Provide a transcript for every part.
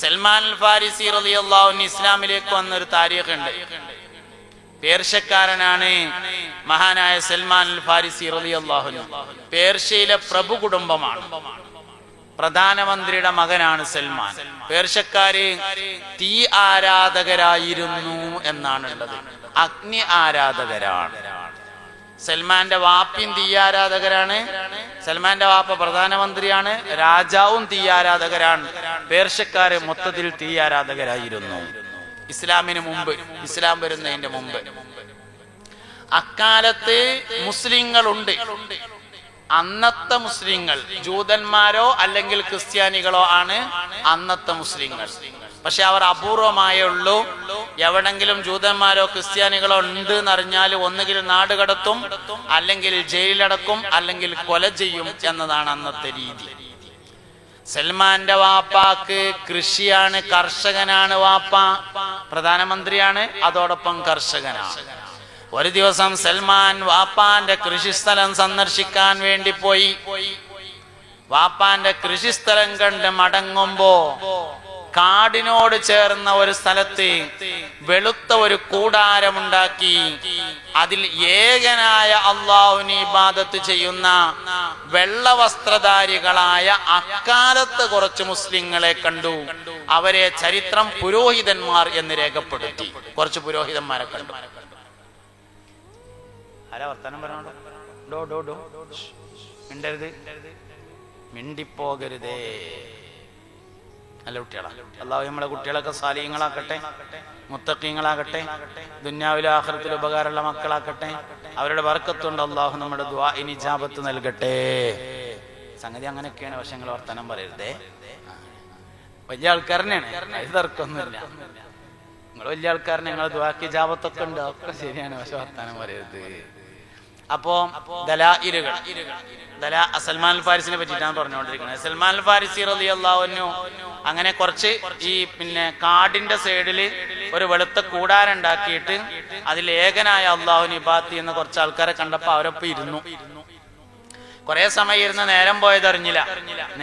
സൽമാൻ ഫാരിസി റളിയല്ലാഹു ഇസ്ലാമിലേക്ക് വന്ന ഒരു താരീഖ് ഉണ്ട് പേർഷ്യക്കാരനാണ് മഹാനായ സൽമാൻ ഫാരിസി റളിയല്ലാഹു പേർഷ്യയിലെ പ്രഭു കുടുംബമാണ്. പ്രധാനമന്ത്രിയുടെ മകനാണ് സൽമാൻ. പേർഷ്യക്കാര് തീ ആരാധകരായിരുന്നു എന്നാണ് ഉള്ളത് അഗ്നി ആരാധകരാണ്. സൽമാന്റെ വാപ്പിയും തീ ആരാധകരാണ്. സൽമാന്റെ വാപ്പ പ്രധാനമന്ത്രിയാണ്. രാജാവും തീ ആരാധകരാണ്. പേർഷ്യക്കാര് മൊത്തത്തിൽ തീ ആരാധകരായിരുന്നു. ഇസ്ലാമിന് മുമ്പ് ഇസ്ലാം വരുന്നതിന്റെ മുമ്പ്. അക്കാലത്ത് മുസ്ലിങ്ങളുണ്ട്. അന്നത്തെ മുസ്ലിങ്ങൾ ജൂതന്മാരോ അല്ലെങ്കിൽ ക്രിസ്ത്യാനികളോ ആണ് അന്നത്തെ മുസ്ലിങ്ങൾ. പക്ഷെ അവർ അപൂർവമായേ ഉള്ളൂ. എവിടെങ്കിലും ജൂതന്മാരോ ക്രിസ്ത്യാനികളോ ഉണ്ട് എന്നറിഞ്ഞാൽ ഒന്നുകിൽ നാട് കടത്തും അല്ലെങ്കിൽ ജയിലടക്കും അല്ലെങ്കിൽ കൊല ചെയ്യും എന്നതാണ് അന്നത്തെ രീതി. സൽമാന്റെ വാപ്പാക്ക് കൃഷിയാണ് കർഷകനാണ് വാപ്പ പ്രധാനമന്ത്രിയാണ് അതോടൊപ്പം കർഷകനാണ്. ഒരു ദിവസം സൽമാൻ വാപ്പാന്റെ കൃഷിസ്ഥലം സന്ദർശിക്കാൻ വേണ്ടി പോയി. വാപ്പാന്റെ കൃഷിസ്ഥലം കണ്ട് മടങ്ങുമ്പോ കാടിനോട് ചേർന്ന ഒരു സ്ഥലത്ത് വെളുത്ത ഒരു കൂടാരമുണ്ടാക്കി. അതിൽ ഏകനായ അള്ളാഹുവിന് ഇബാദത്ത് ചെയ്യുന്ന വെള്ള വസ്ത്രധാരികളായ അക്കാലത്ത് കുറച്ച് മുസ്ലിങ്ങളെ കണ്ടു. അവരെ ചരിത്രം പുരോഹിതന്മാർ എന്ന് രേഖപ്പെടുത്തി. കുറച്ച് പുരോഹിതന്മാരെ കണ്ടു. ഡോ ഡോ ഡോ. മിണ്ടരുത്. മിണ്ടിപ്പോകരുതേ. നല്ല കുട്ടികളാണ് അള്ളാഹു നമ്മളെ കുട്ടികളൊക്കെ സാലിയങ്ങളാക്കട്ടെ മുത്തക്കീങ്ങളാകട്ടെ ദുന്യാവിലെ ആഹ്റത്തിൽ ഉപകാരമുള്ള മക്കളാക്കട്ടെ. അവരുടെ വർക്കത്തുണ്ട് അള്ളാഹു നമ്മുടെ ദ്വാ ഇനി ജാപത്ത് നൽകട്ടെ. സംഗതി അങ്ങനെയൊക്കെയാണ് പക്ഷെ നിങ്ങൾ വർത്തമാനം പറയരുതേ. വലിയ ആൾക്കാരനെയാണ്. അത് തർക്കമൊന്നുമില്ല. നിങ്ങൾ വലിയ ആൾക്കാരനെ നിങ്ങൾ ദ്വാക്കി ജാപത്തൊക്കെ ഉണ്ട്. ഒക്കെ ശരിയാണ്. പക്ഷെ വർത്തമാനം പറയരുത്. അപ്പോ ദലാഇലുകൾ ദലാ സൽമാൻ അൽ ഫാരിസിനെ പറ്റിയിട്ടാണ് പറഞ്ഞുകൊണ്ടിരിക്കുന്നത്. സൽമാൻ ഫാരിസി റലി അള്ളാഹുനു അങ്ങനെ കുറച്ച് ഈ പിന്നെ കാടിന്റെ സൈഡിൽ ഒരു വെളുത്ത കൂടാരുണ്ടാക്കിയിട്ട് അതിൽ ഏകനായ അള്ളാഹു നിബാത്തി എന്ന കുറച്ച് ആൾക്കാരെ കണ്ടപ്പോ അവരൊപ്പം ഇരുന്നു. കുറെ സമയം ഇരുന്ന് നേരം പോയത് അറിഞ്ഞില്ല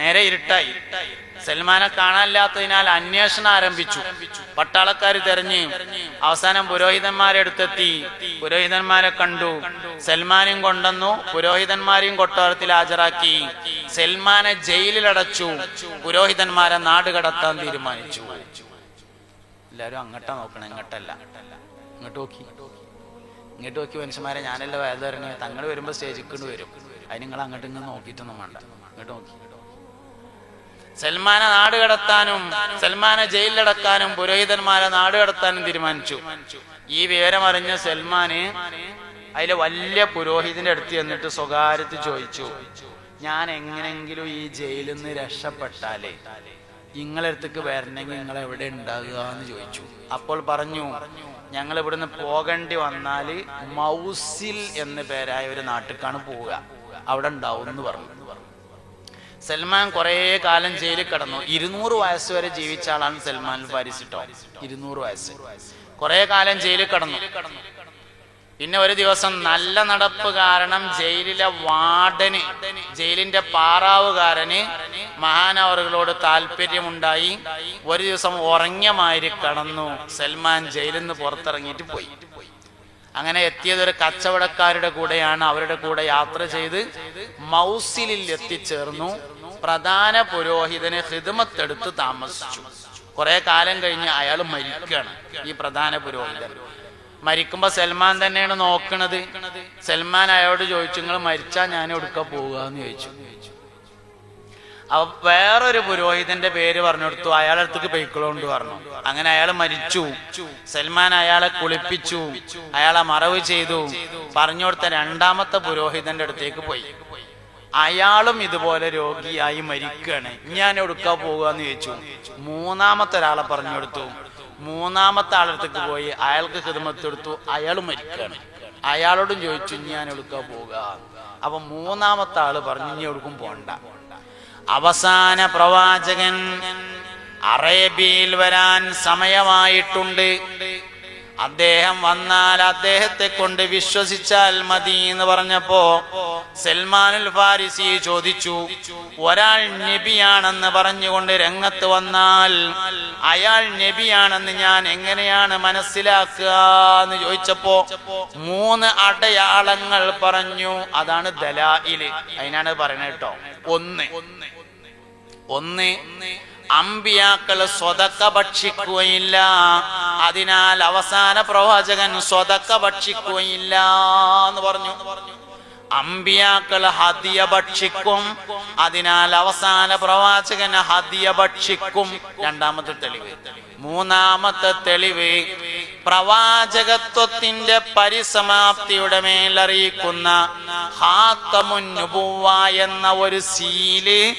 നേരെ ഇരുട്ടായി. സൽമാനെ കാണാനില്ലാത്തതിനാൽ അന്വേഷണം ആരംഭിച്ചു. പട്ടാളക്കാർ തെരഞ്ഞ് അവസാനം പുരോഹിതന്മാരെ അടുത്തെത്തി. പുരോഹിതന്മാരെ കണ്ടു. സൽമാനും കൊണ്ടുവന്നു. പുരോഹിതന്മാരെയും കൊട്ടാരത്തിൽ ഹാജരാക്കി. സൽമാനെ ജയിലിലടച്ചു പുരോഹിതന്മാരെ നാട് കടത്താൻ തീരുമാനിച്ചു. എല്ലാരും അങ്ങട്ടാ നോക്കണം ഇങ്ങോട്ടല്ല. ഇങ്ങോട്ട് നോക്കി. ഇങ്ങോട്ട് നോക്കി മനുഷ്യന്മാരെ ഞാനല്ല വയലുതരണേ തങ്ങൾ വരുമ്പോ സ്റ്റേജിൽ കൊണ്ട് വരും. അതിന് നിങ്ങൾ അങ്ങോട്ട് ഇങ്ങനെ നോക്കിയിട്ടൊന്നും വേണ്ട. ഇങ്ങോട്ട് നോക്കി. സൽമാനെ നാട് കടത്താനും സൽമാനെ ജയിലിലടക്കാനും പുരോഹിതന്മാരെ നാട് കടത്താനും തീരുമാനിച്ചു. ഈ വിവരമറിഞ്ഞ സൽമാന് അതിലെ വലിയ പുരോഹിതന്റെ അടുത്ത് ചെന്നിട്ട് സ്വകാര്യത്തിൽ ചോദിച്ചു ഞാൻ എങ്ങനെങ്കിലും ഈ ജയിലിൽ നിന്ന് രക്ഷപ്പെട്ടാലേ നിങ്ങളടുത്തേക്ക് വരണമെങ്കിൽ നിങ്ങൾ എവിടെ ഉണ്ടാകുക എന്ന് ചോദിച്ചു. അപ്പോൾ പറഞ്ഞു ഞങ്ങൾ ഇവിടുന്ന് പോകേണ്ടി വന്നാൽ മൗസിൽ എന്ന പേരായ ഒരു നാട്ടിലേക്കാണ് പോവുക. അവിടെ ഉണ്ടാവും എന്ന് പറഞ്ഞു. സൽമാൻ കുറെ കാലം ജയിലിൽ കിടന്നു. ഇരുന്നൂറ് വയസ്സ് വരെ ജീവിച്ച ആളാണ് സൽമാൻ ഫാരിസ് ഇരുന്നൂറ് വയസ്സ്. കുറെ കാലം ജയിലിൽ കിടന്നു. പിന്നെ ഒരു ദിവസം നല്ല നടപ്പ് കാരണം ജയിലിലെ വാർഡന് ജയിലിന്റെ പാറാവുകാരന് മഹാനവറുകളോട് താല്പര്യമുണ്ടായി. ഒരു ദിവസം ഉറങ്ങിയ മാതിരി കടന്നു. സൽമാൻ ജയിലിൽ നിന്ന് പുറത്തിറങ്ങിയിട്ട് പോയി. അങ്ങനെ എത്തിയത് ഒരു കച്ചവടക്കാരുടെ കൂടെയാണ് അവരുടെ കൂടെ യാത്ര ചെയ്ത് മൗസിലിൽ എത്തിച്ചേർന്നു. പ്രധാന പുരോഹിതന് ഹിദ്മത്തെടുത്ത് താമസിച്ചു. കുറെ കാലം കഴിഞ്ഞ് അയാൾ മരിക്കുകയാണ് ഈ പ്രധാന പുരോഹിതൻ. മരിക്കുമ്പോ സൽമാൻ തന്നെയാണ് നോക്കണത്. സൽമാൻ അയാളോട് ചോദിച്ചു നിങ്ങൾ മരിച്ചാ ഞാൻ എടുക്ക പോവുക എന്ന് ചോദിച്ചു. അപ്പൊ വേറൊരു പുരോഹിതന്റെ പേര് പറഞ്ഞു കൊടുത്തു അയാളെ അടുത്തേക്ക് പൊയ്ക്കളോണ്ട് പറഞ്ഞു. അങ്ങനെ അയാൾ മരിച്ചു. സൽമാൻ അയാളെ കുളിപ്പിച്ചു അയാളെ മറവ് ചെയ്തു പറഞ്ഞു കൊടുത്ത രണ്ടാമത്തെ പുരോഹിതന്റെ അടുത്തേക്ക് പോയി. അയാളും ഇതുപോലെ രോഗിയായി മരിക്കുകയാണ്. ഞാൻ എടുക്കാൻ പോകുക എന്ന് ചോദിച്ചു. മൂന്നാമത്തെ ഒരാളെ പറഞ്ഞു കൊടുത്തു മൂന്നാമത്തെ ആളടുത്തേക്ക് പോയി. അയാൾക്ക് ഹിതമത്തെടുത്തു അയാൾ മരിക്കുകയാണ്. അയാളോടും ചോദിച്ചു ഞാൻ എടുക്കാൻ പോവുക അപ്പൊ മൂന്നാമത്തെ ആൾ പറഞ്ഞു ഇനി എവിടേക്കും പോണ്ട. അവസാന പ്രവാചകൻ അറേബ്യയിൽ വരാൻ സമയമായിട്ടുണ്ട്. അദ്ദേഹം വന്നാൽ അദ്ദേഹത്തെ കൊണ്ട് വിശ്വസിച്ചാൽ മതി എന്ന് പറഞ്ഞപ്പോ സൽമാനുൽ ഫാരിസി ചോദിച്ചു ഒരാൾ നബിയാണെന്ന് പറഞ്ഞുകൊണ്ട് രംഗത്ത് വന്നാൽ അയാൾ നബിയാണെന്ന് ഞാൻ എങ്ങനെയാണ് മനസ്സിലാക്കുക? എന്ന് ചോദിച്ചപ്പോ മൂന്ന് അടയാളങ്ങൾ പറഞ്ഞു. അതാണ് ദലായിൽ. അതിനാണ് പറയുന്നത് കേട്ടോ. ഒന്ന്. ഒന്ന്. അമ്പിയാക്കൾ സ്വതക്ക ഭക്ഷിക്കുകയില്ല. അതിനാൽ അവസാന പ്രവാചകൻ സ്വതക്ക ഭക്ഷിക്കുകയില്ല എന്ന് പറഞ്ഞു. അമ്പിയാക്കൾ ഹദിയ ഭക്ഷിക്കും. അതിനാൽ അവസാന പ്രവാചകൻ ഹദിയ ഭക്ഷിക്കും. രണ്ടാമത്തെ തെളിവ്. മൂന്നാമത്തെ തെളിവ്. പ്രവാചകത്വത്തിന്റെ പരിസമാപ്തിയുടെ മേലറിയിക്കുന്ന ഹാത്തമുൻ നുബുവ്വ എന്ന ഒരു സീൽ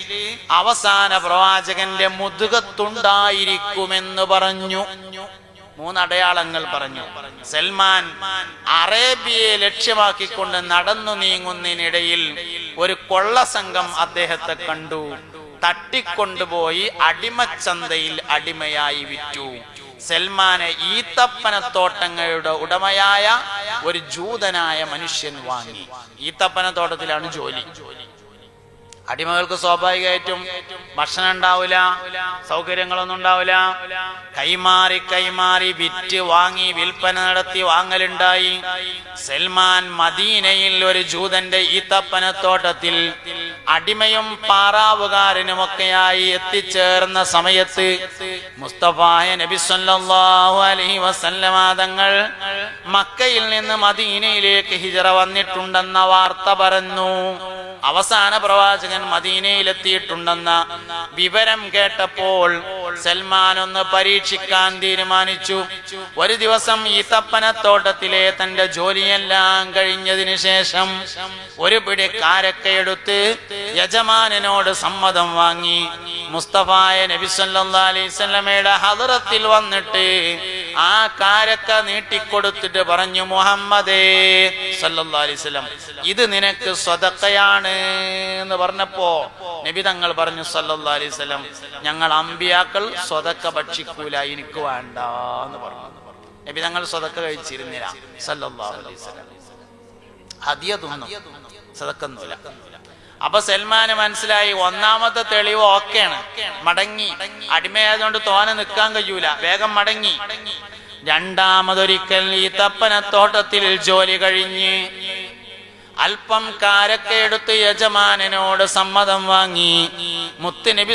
അവസാന പ്രവാചകന്റെ മുതുകത്തുണ്ടായിരിക്കുമെന്ന് പറഞ്ഞു. മൂന്നടയാളങ്ങൾ പറഞ്ഞു. സൽമാൻ അറേബ്യയെ ലക്ഷ്യമാക്കിക്കൊണ്ട് നടന്നു നീങ്ങുന്നതിനിടയിൽ ഒരു കൊള്ള സംഘം അദ്ദേഹത്തെ കണ്ടു. തട്ടിക്കൊണ്ടുപോയി അടിമച്ചന്തയിൽ അടിമയായി വിറ്റു. സൽമാനെ ഈത്തപ്പനത്തോട്ടങ്ങളുടെ ഉടമയായ ഒരു ജൂതനായ മനുഷ്യൻ വാങ്ങി. ഈത്തപ്പനത്തോട്ടത്തിലാണ് ജോലി. അടിമകൾക്ക് സ്വാഭാവികമായിട്ടും ഭക്ഷണം ഉണ്ടാവില്ല സൗകര്യങ്ങളൊന്നും ഉണ്ടാവില്ല. കൈമാറി കൈമാറി വിറ്റ് വാങ്ങി വിൽപ്പന നടത്തി വാങ്ങലുണ്ടായി. സൽമാൻ മദീനയിൽ ഒരു ജൂതന്റെ ഈത്തപ്പനത്തോട്ടത്തിൽ അടിമയും പാറാവുകാരനുമൊക്കെയായി എത്തിച്ചേർന്ന സമയത്ത് മുസ്തഫായ നബി സല്ലല്ലാഹു അലൈഹി വസല്ലമ തങ്ങൾ മക്കയിൽ നിന്ന് മദീനയിലേക്ക് ഹിജറ വന്നിട്ടുണ്ടെന്ന വാർത്ത പറഞ്ഞു. അവസാന പ്രവാചകൻ മദീനയിലെത്തിയിട്ടുണ്ടെന്ന വിവരം കേട്ടപ്പോൾ സൽമാൻ ഒന്ന് പരീക്ഷിക്കാൻ തീരുമാനിച്ചു. ഒരു ദിവസം ഈ തപ്പനത്തോട്ടത്തിലെ തന്റെ ജോലിയെല്ലാം കഴിഞ്ഞതിന് ശേഷം ഒരു പിടി കാരക്കയെടുത്ത് യജമാനോട് സമ്മതം വാങ്ങി. മുസ്തഫായ നബി അലൈസ്മയുടെ ഹദറത്തിൽ വന്നിട്ട് ആ കാരക്ക നീട്ടിക്കൊടുത്തിട്ട് പറഞ്ഞു മുഹമ്മദേ സല്ലാസ്ലം ഇത് നിനക്ക് സ്വതക്കയാണ് എന്ന് പറഞ്ഞപ്പോ നബി തങ്ങൾ പറഞ്ഞു സല്ലാ അലൈഹി വസല്ലം ഞങ്ങൾ അമ്പിയാക്കൾ സ്വതക്ക ഭക്ഷിക്കൂല എനിക്ക് വേണ്ട എന്ന് പറഞ്ഞു. നബി തങ്ങൾ സ്വതക്ക കഴിച്ചിരുന്നില്ല. സല്ലാ അലൈഹി വസല്ലം. ഹദിയ തിന്നു സതക്കൊന്നുമില്ല അപ്പൊ സൽമാന് മനസ്സിലായി ഒന്നാമത്തെ തെളിവ് ഓക്കെയാണ്. മടങ്ങി. അടിമയായതുകൊണ്ട് തോനെ നിൽക്കാൻ കഴിയൂല. വേഗം മടങ്ങി. രണ്ടാമതൊരിക്കൽ ഈ തപ്പനത്തോട്ടത്തിൽ ജോലി കഴിഞ്ഞ് അല്പം കാരൊക്കെ എടുത്ത് യജമാനനോട് സമ്മതം വാങ്ങി. മുത്ത് നബി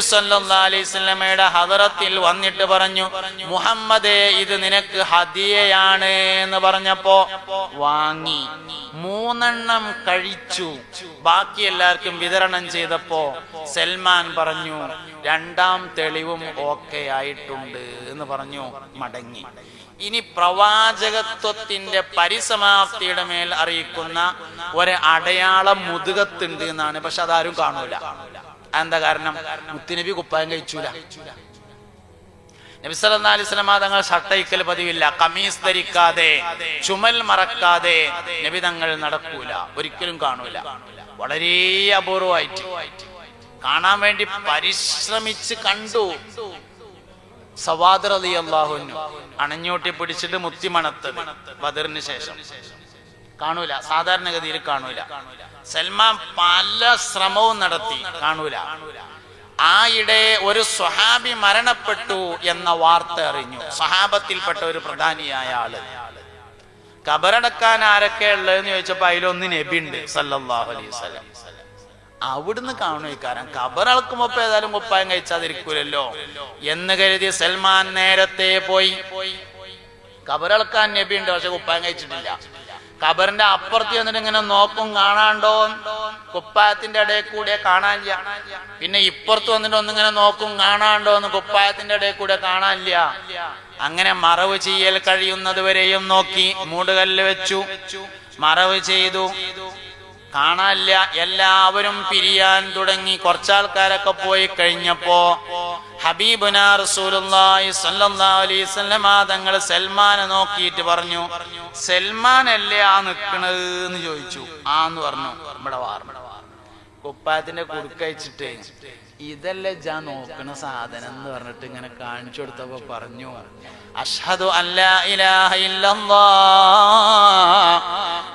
വസല്ലമയുടെ ഹദറത്തിൽ വന്നിട്ട് പറഞ്ഞു മുഹമ്മദേ ഇത് നിനക്ക് ഹദിയയാണ് എന്ന് പറഞ്ഞപ്പോ വാങ്ങി. മൂന്നെണ്ണം കഴിച്ചു. ബാക്കി എല്ലാവർക്കും വിതരണം ചെയ്തപ്പോ സൽമാൻ പറഞ്ഞു രണ്ടാം തെളിവും ഓക്കെ ആയിട്ടുണ്ട് എന്ന് പറഞ്ഞു മടങ്ങി. ഇനി പ്രവാചകത്വത്തിന്റെ പരിസമാപ്തിയുടെ മേൽ അറിയിക്കുന്ന ഒരു അടയാളം മുതുകത്തുണ്ട് എന്നാണ്. പക്ഷെ അതാരും കാണൂല. എന്താ കാരണം? മുത്തുനബി കുപ്പായം കഴിച്ചൂല. നബി സല്ലല്ലാഹു അലൈഹി തങ്ങൾ ഷട്ടയിക്കൽ പതിവില്ല. കമീസ് ധരിക്കാതെ ചുമൽ മറക്കാതെ നബി തങ്ങൾ നടക്കൂല. ഒരിക്കലും കാണൂല. വളരെ അപൂർവമായിട്ട് കാണാൻ വേണ്ടി പരിശ്രമിച്ച് കണ്ടു. സവാദർ അലി അള്ളാഹുനു അണഞ്ഞൂട്ടി പിടിച്ചിട്ട് മുത്തിമണത്തത് ബദറിന് ശേഷം. കാണൂല സാധാരണഗതിയിൽ കാണൂല. സൽമാൻ പല ശ്രമവും നടത്തി കാണൂല. ആയിടെ ഒരു സ്വഹാബി മരണപ്പെട്ടു എന്ന വാർത്ത അറിഞ്ഞു. സ്വഹാബത്തിൽപ്പെട്ട ഒരു പ്രധാനിയായ ആൾ. കബറടക്കാൻ ആരൊക്കെ ഉള്ളതെന്ന് ചോദിച്ചപ്പോ അതിലൊന്ന് നബി ഉണ്ട് സല്ലല്ലാഹു അലൈഹി വസല്ലം. അവിടുന്ന് കാണും ഇക്കാരം കബറളക്കുമ്പോ ഏതായാലും കുപ്പായം കഴിച്ചാതിരിക്കൂലല്ലോ. എന്ന് കരുതി സൽമാൻ നേരത്തെ പോയി. കബറളക്കാൻ നബി ഉണ്ട് പക്ഷെ കുപ്പായം കഴിച്ചിട്ടില്ല. കബറിന്റെ അപ്പുറത്ത് വന്നിട്ട് ഇങ്ങനെ നോക്കും കാണാണ്ടോ? കുപ്പായത്തിന്റെ ഇടയിൽ കൂടെ കാണാനില്ല. പിന്നെ ഇപ്പുറത്ത് വന്നിട്ട് ഒന്നിങ്ങനെ നോക്കും കാണാണ്ടോ? എന്ന് കുപ്പായത്തിന്റെ ഇടയിൽ കൂടെ കാണാനില്ല. അങ്ങനെ മറവ് ചെയ്യൽ കഴിയുന്നത് വരെയും നോക്കി മൂടുകല്ല് വെച്ചു. മറവ് ചെയ്തു. കാണാനില്ല. എല്ലാവരും പിരിയാൻ തുടങ്ങി. കുറച്ചാൾക്കാരൊക്കെ പോയി കഴിഞ്ഞപ്പോ ഹബീബുന റസൂലുള്ളാഹി അലൈഹി സൽമാനെ നോക്കിയിട്ട് പറഞ്ഞു സൽമാൻ അല്ലേ ആ നിക്കണത്? എന്ന് ചോദിച്ചു. ആന്ന് പറഞ്ഞു. ഇവിടെ വാർന്നു കുപ്പായത്തിന്റെ കുടുക്കയച്ചിട്ട് ഇതല്ലേ ജാ നോക്കണ സാധനം എന്ന് പറഞ്ഞിട്ട് ഇങ്ങനെ കാണിച്ചു കൊടുത്തപ്പോ പറഞ്ഞു അഷ്ഹദു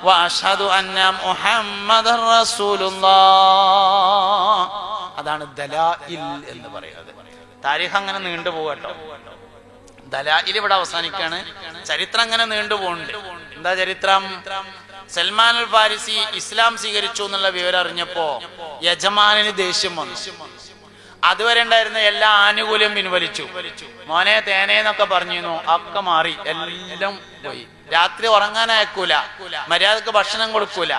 വ അഷ്ഹദു അന്ന മുഹമ്മദ് അതാണ് ദലാഇൽ എന്ന് പറയുന്നത്. താരിഖ് അങ്ങനെ നീണ്ടു പോകട്ടോ ദലായിൽ ഇവിടെ അവസാനിക്കാണ്. ചരിത്രം അങ്ങനെ നീണ്ടു പോകുന്നുണ്ട് എന്താ ചരിത്രം? സൽമാൻ അൽ ഫാരിസി ഇസ്ലാം സ്വീകരിച്ചു എന്നുള്ള വിവരം അറിഞ്ഞപ്പോ യജമാനന് ദേഷ്യം വന്നു. അതുവരെ ഉണ്ടായിരുന്ന എല്ലാ ആനുകൂല്യം പിൻവലിച്ചു. മോനെ തേനേന്നൊക്കെ പറഞ്ഞിരുന്നു. ഒക്കെ മാറി. എല്ലാം പോയി. രാത്രി ഉറങ്ങാൻ അയക്കൂല മര്യാദയ്ക്ക് ഭക്ഷണം കൊടുക്കൂല.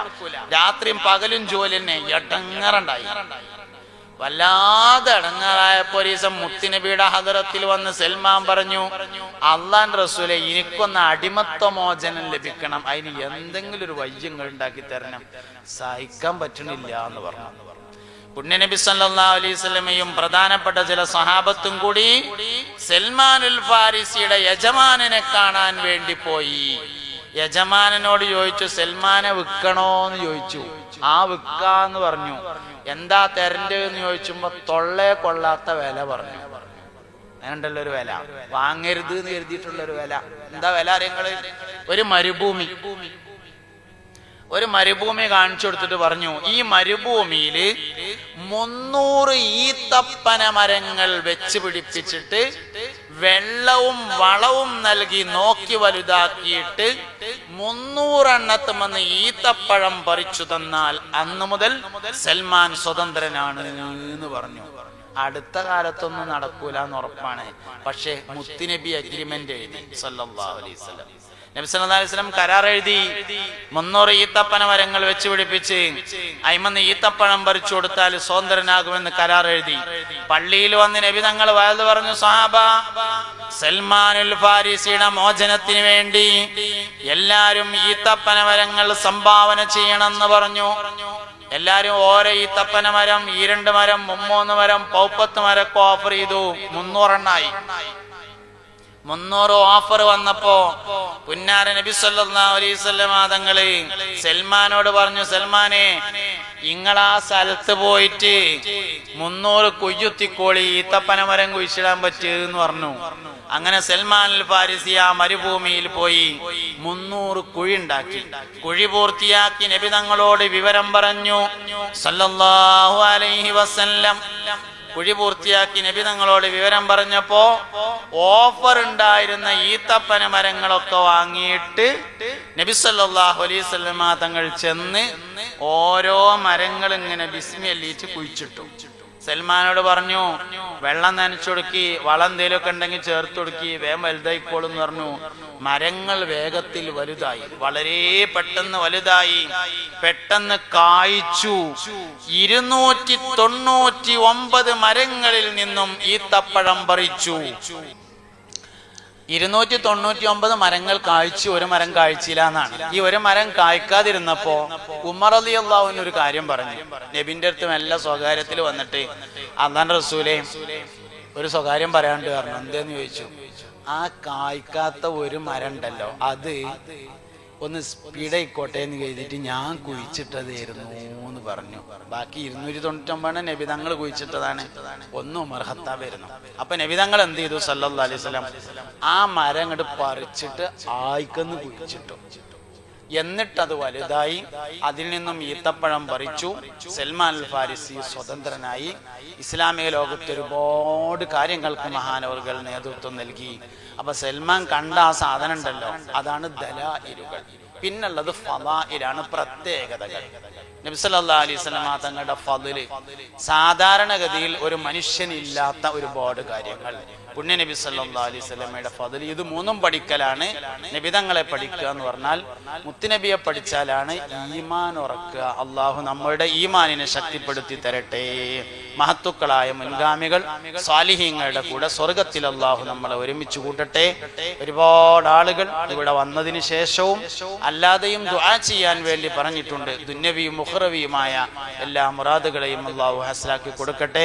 രാത്രിയും പകലും ജോലി തന്നെ എടങ്ങറുണ്ടായി. വല്ലാതെ അടങ്ങാറായപ്പോ ഒരു ദിവസം മുത്തിനബിയുടെ ഹദറത്തിൽ വന്ന് സൽമാൻ പറഞ്ഞു അള്ളാൻ റസൂലെ എനിക്കൊന്ന് അടിമത്വ മോചനം ലഭിക്കണം. അതിന് എന്തെങ്കിലും ഒരു വയ്യങ്ങൾ ഉണ്ടാക്കി തരണം. സഹിക്കാൻ പറ്റണില്ല എന്ന് പറഞ്ഞു. പുണ്യനബി സല്ലാ അലൈഹി വസല്ലമയും പ്രധാനപ്പെട്ട ചില സഹാബത്തും കൂടി സൽമാൻ സൽമാനുൽ ഫാരിസിയുടെ യജമാനനെ കാണാൻ വേണ്ടി പോയി. യജമാനനോട് ചോദിച്ചു സൽമാനെ വിൽക്കണോന്ന് ചോദിച്ചു. ആ വിൽക്കാന്ന് പറഞ്ഞു. എന്താ തെരണ്ട് എന്ന് ചോദിച്ചുമ്പോ തൊള്ളേ കൊള്ളാത്ത വില പറഞ്ഞു. അങ്ങനെയുണ്ടല്ലോ ഒരു വില. വാങ്ങരുത് എന്ന് കരുതിയിട്ടുള്ള ഒരു വില. എന്താ വില അറിയങ്ങൾ ഒരു മരുഭൂമി. ഒരു മരുഭൂമി കാണിച്ചു കൊടുത്തിട്ട് പറഞ്ഞു ഈ മരുഭൂമിയിൽ മുന്നൂറ് ഈത്തപ്പന മരങ്ങൾ വെച്ച് പിടിപ്പിച്ചിട്ട് വെള്ളവും വളവും നൽകി നോക്കി വലുതാക്കിയിട്ട് മുന്നൂറെണ്ണത്തും വന്ന് ഈത്തപ്പഴം പറിച്ചു തന്നാൽ അന്ന് മുതൽ സൽമാൻ സ്വതന്ത്രനാണ് എന്ന് പറഞ്ഞു. അടുത്ത കാലത്തൊന്നും നടക്കൂല എന്ന് ഉറപ്പാണ്. പക്ഷേ മുത്തുനബി അഗ്രിമെന്റ് എഴുതി സല്ലല്ലാഹു അലൈഹി വസല്ലം നബി സല്ലല്ലാഹു അലൈഹി വസല്ലം കരാർ എഴുതി മുന്നൂറ് ഈത്തപ്പന മരങ്ങൾ വെച്ച് പിടിപ്പിച്ച് അയിമന്ന് ഈത്തപ്പഴം പറിച്ചു കൊടുത്താൽ സ്വതന്ത്രനാകുമെന്ന് കരാർ എഴുതി പള്ളിയിൽ വന്ന് നബി തങ്ങൾ വയത് പറഞ്ഞു സഹാബ സൽമാനുൽ ഫാരിസിയുടെ മോചനത്തിന് വേണ്ടി എല്ലാരും ഈത്തപ്പന മരങ്ങൾ സംഭാവന ചെയ്യണമെന്ന് പറഞ്ഞു. എല്ലാരും ഓരോ ഈത്തപ്പന മരം ഈരണ്ട് രണ്ട് മരം മുമ്മൂന്ന് മരം പൗപ്പത്ത് മരമൊക്കെ ഓഫർ ചെയ്തു. മുന്നൂറെണ്ണായി. മുന്നൂറ് ഓഫർ വന്നപ്പോ പുന്നാര നബി അലൈഹി സൽമാനോട് പറഞ്ഞു സൽമാനെ ആ സ്ഥലത്ത് പോയിട്ട് മുന്നൂറ് കുയ്യുത്തിക്കോളി ഈത്തപ്പന മരം കുഴിച്ചിടാൻ പറ്റിയെന്ന് പറഞ്ഞു. അങ്ങനെ സൽമാൻ പാരിസി ആ മരുഭൂമിയിൽ പോയി മുന്നൂറ് കുഴി ഉണ്ടാക്കി. കുഴി പൂർത്തിയാക്കി നബി തങ്ങളോട് വിവരം പറഞ്ഞു സല്ലല്ലാഹു അലൈഹി വസല്ലം കുഴി പൂർത്തിയാക്കി നബി തങ്ങളോട് വിവരം പറഞ്ഞപ്പോ ഓഫർ ഉണ്ടായിരുന്ന ഈത്തപ്പന മരങ്ങളൊക്കെ വാങ്ങിയിട്ട് നബി സല്ലല്ലാഹു അലൈഹി വസല്ലമ തങ്ങൾ ചെന്ന് ഓരോ മരങ്ങൾ ഇങ്ങനെ ബിസ്മി കുഴിച്ചിട്ടു. സൽമാനോട് പറഞ്ഞു വെള്ളം നനച്ചു കൊടുക്കി വളം എന്തെങ്കിലുമൊക്കെ ഉണ്ടെങ്കിൽ ചേർത്ത് കൊടുക്കി വേഗം വലുതായിക്കോളും എന്ന് പറഞ്ഞു. മരങ്ങൾ വേഗത്തിൽ വലുതായി. വളരെ പെട്ടെന്ന് വലുതായി. പെട്ടെന്ന് കായ്ച്ചു. ഇരുന്നൂറ്റി തൊണ്ണൂറ്റി ഒമ്പത് മരങ്ങളിൽ നിന്നും ഈ തപ്പഴം പറിച്ചു. ഇരുന്നൂറ്റി തൊണ്ണൂറ്റി ഒമ്പത് മരങ്ങൾ കായ്ച്ചു ഒരു മരം കായ്ച്ചില്ല എന്നാണ്. ഈ ഒരു മരം കായ്ക്കാതിരുന്നപ്പോ ഉമർ അലി അള്ളാഹുവിന് ഒരു കാര്യം പറഞ്ഞു. നബിന്റെ അടുത്തും എല്ലാ സ്വകാര്യത്തിൽ വന്നിട്ട് അന്നാൻ റസൂലെ ഒരു സ്വകാര്യം പറയാണ്ട് പറഞ്ഞു. എന്തേന്ന് ചോദിച്ചു? ആ കായ്ക്കാത്ത ഒരു മരം ഉണ്ടല്ലോ അത് ഒന്ന് സ്പീഡായിക്കോട്ടെ എന്ന് കരുതിയിട്ട് ഞാൻ കുഴിച്ചിട്ടതായിരുന്നു എന്ന് പറഞ്ഞു. ബാക്കി ഇരുന്നൂറ്റി തൊണ്ണൂറ്റൊമ്പതാണ് നബിതങ്ങൾ കുഴിച്ചിട്ടതാണ്. ഒന്നും മർഹത്ത വരുന്നു അപ്പൊ നബിതങ്ങൾ എന്ത് ചെയ്തു? സല്ലു അലൈഹി വസല്ലം ആ മരം അങ്ങോട്ട് പറിച്ചിട്ട് ആയിക്കെന്ന് കുഴിച്ചിട്ടു. എന്നിട്ടത് വലുതായി അതിൽ നിന്നും ഈത്തപ്പഴം പറിച്ചു. സൽമാൻ അൽ ഫാരിസി സ്വതന്ത്രനായി. ഇസ്ലാമിക ലോകത്ത് ഒരുപാട് കാര്യങ്ങൾക്ക് മഹാനവറുകൾ നേതൃത്വം നൽകി. അപ്പൊ സൽമാൻ കണ്ട ആ സാധനം ഉണ്ടല്ലോ അതാണ് ദലായിരുകൾ പിന്നുള്ളത് ഫലായിലാണ് പ്രത്യേകതകൾ. നബ്സല്ലാ അലൈഹി സ്വലമ തങ്ങളുടെ ഫതിൽ സാധാരണഗതിയിൽ ഒരു മനുഷ്യനില്ലാത്ത ഒരുപാട് കാര്യങ്ങൾ. പുണ്യ നബി സല്ലാ അലൈഹി സ്വലമയുടെ ഫതിൽ. ഇത് മൂന്നും പഠിക്കലാണ്. നബിതങ്ങളെ പഠിക്കുക എന്ന് പറഞ്ഞാൽ മുത്തുനബിയെ പഠിച്ചാലാണ് ഈമാൻ ഉറക്കുക. അള്ളാഹു നമ്മളുടെ ഈമാനിനെ ശക്തിപ്പെടുത്തി തരട്ടെ. മഹത്തുക്കളായ മുൻഗാമികൾ സ്വാലിഹീങ്ങളുടെ കൂടെ സ്വർഗത്തിൽ അള്ളാഹു നമ്മളെ ഒരുമിച്ച് കൂട്ടട്ടെ. ഒരുപാട് ആളുകൾ ഇവിടെ വന്നതിന് ശേഷവും അല്ലാതെയും ദുആ ചെയ്യാൻ വേണ്ടി പറഞ്ഞിട്ടുണ്ട്. ദുന്യവിയും മുഹറവിയുമായ എല്ലാ മുറാദുകളെയും അള്ളാഹു ഹസലാക്കി കൊടുക്കട്ടെ.